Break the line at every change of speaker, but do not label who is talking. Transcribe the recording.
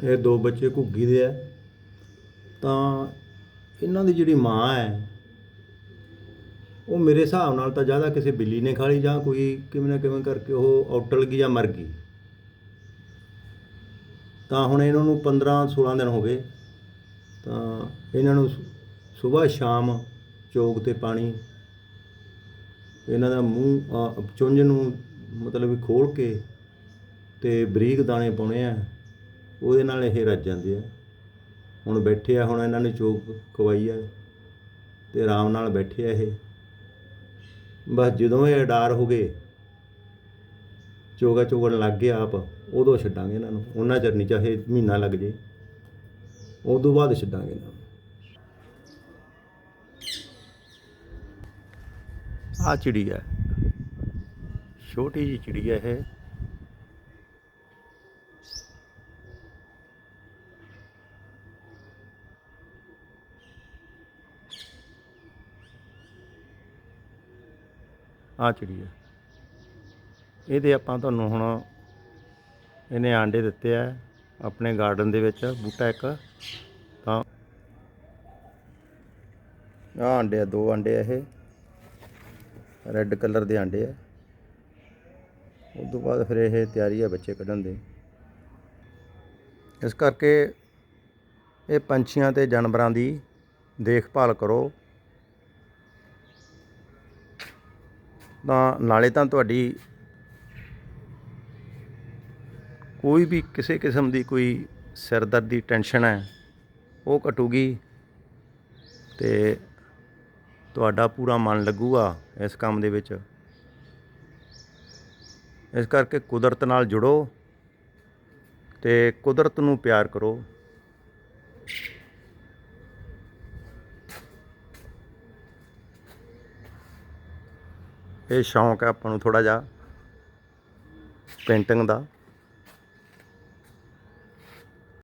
ਇਹ ਦੋ ਬੱਚੇ ਘੁੱਗੀ ਦੇ ਆ, ਤਾਂ ਇਹਨਾਂ ਦੀ ਜਿਹੜੀ ਮਾਂ ਹੈ, ਉਹ ਮੇਰੇ ਹਿਸਾਬ ਨਾਲ ਤਾਂ ਜ਼ਿਆਦਾ ਕਿਸੇ ਬਿੱਲੀ ਨੇ ਖਾ ਲਈ ਜਾਂ ਕੋਈ ਕਿਵੇਂ ਨਾ ਕਿਵੇਂ ਕਰਕੇ ਉਹ ਔਟਲ ਗਈ ਜਾਂ ਮਰ ਗਈ। ਤਾਂ ਹੁਣ ਇਹਨਾਂ ਨੂੰ 15 16 ਦਿਨ ਹੋ ਗਏ, ਤਾਂ ਇਹਨਾਂ ਨੂੰ ਸਵੇਰ ਸ਼ਾਮ ਚੋਗ ਤੇ ਪਾਣੀ, ਇਹਨਾਂ ਦਾ ਮੂੰਹ ਚੁੰਝ ਨੂੰ ਮਤਲਬ ਵੀ ਖੋਲ ਕੇ ਤੇ ਬਰੀਕ ਦਾਣੇ ਪਾਉਣੇ ਆ। ਉਹਦੇ ਨਾਲ ਇਹ ਰੱਜ ਜਾਂਦੇ ਆ। ਹੁਣ ਬੈਠੇ ਆ, ਹੁਣ ਇਹਨਾਂ ਨੇ ਚੋਕ ਖਵਾਈ ਆ ਤੇ ਆਰਾਮ ਨਾਲ ਬੈਠੇ ਆ ਇਹ। ਬਸ ਜਦੋਂ ਇਹ ਅਡਾਰ ਹੋ ਗਏ, ਚੋਗਾ ਚੋਗਣ ਲੱਗ ਗਿਆ ਆਪ, ਉਦੋਂ ਛੱਡਾਂਗੇ ਇਹਨਾਂ ਨੂੰ। ਉਹਨਾਂ ਚਿਰ ਨਹੀਂ ਚਾਹੇ ਮਹੀਨਾ ਲੱਗ ਜੇ, ਉਦੋਂ ਬਾਅਦ ਛੱਡਾਂਗੇ ਇਹਨਾਂ ਨੂੰ। ਆ ਚਿੜੀ ਹੈ ਛੋਟੀ ਜਿਹੀ ਚਿੜੀ ਹੈ ਇਹ। ਆ ਚਿੜੀ ਹੈ। ਇਹਦੇ ਆਪਾਂ ਤੁਹਾਨੂੰ ਹੁਣ ਇਹਨੇ ਆਂਡੇ ਦਿੱਤੇ ਆ, ਆਪਣੇ ਗਾਰਡਨ ਦੇ ਵਿੱਚ ਬੂਟਾ ਇੱਕ। ਤਾਂ ਆ ਆਂਡੇ ਆ, ਦੋ ਆਂਡੇ ਆ ਇਹ। ਰੈੱਡ ਕਲਰ ਦੇ ਆਂਡੇ ਆ। ਉਸ ਤੋਂ ਬਾਅਦ ਫਿਰ ਇਹ ਤਿਆਰੀ ਆ ਬੱਚੇ ਕੱਢਣ ਦੀ। ਇਸ ਕਰਕੇ ਇਹ ਪੰਛੀਆਂ ਤੇ ਜਾਨਵਰਾਂ ਦੀ ਦੇਖਭਾਲ ਕਰੋ। ਤਾਂ ਨਾਲੇ ਤਾਂ ਤੁਹਾਡੀ ਕੋਈ ਵੀ ਕਿਸੇ ਕਿਸਮ ਦੀ ਕੋਈ ਸਿਰਦਰਦ ਦੀ ਟੈਨਸ਼ਨ ਹੈ, ਉਹ ਘਟੂਗੀ ਤੇ ਤੁਹਾਡਾ ਪੂਰਾ ਮਨ ਲੱਗੂਗਾ ਇਸ ਕੰਮ ਦੇ ਵਿੱਚ। ਇਸ ਕਰਕੇ ਕੁਦਰਤ ਨਾਲ ਜੁੜੋ ਤੇ ਕੁਦਰਤ ਨੂੰ ਪਿਆਰ ਕਰੋ। ਇਹ ਸ਼ੌਂਕ ਹੈ ਆਪਾਂ ਨੂੰ ਥੋੜਾ ਜਿਹਾ ਪੇਂਟਿੰਗ ਦਾ।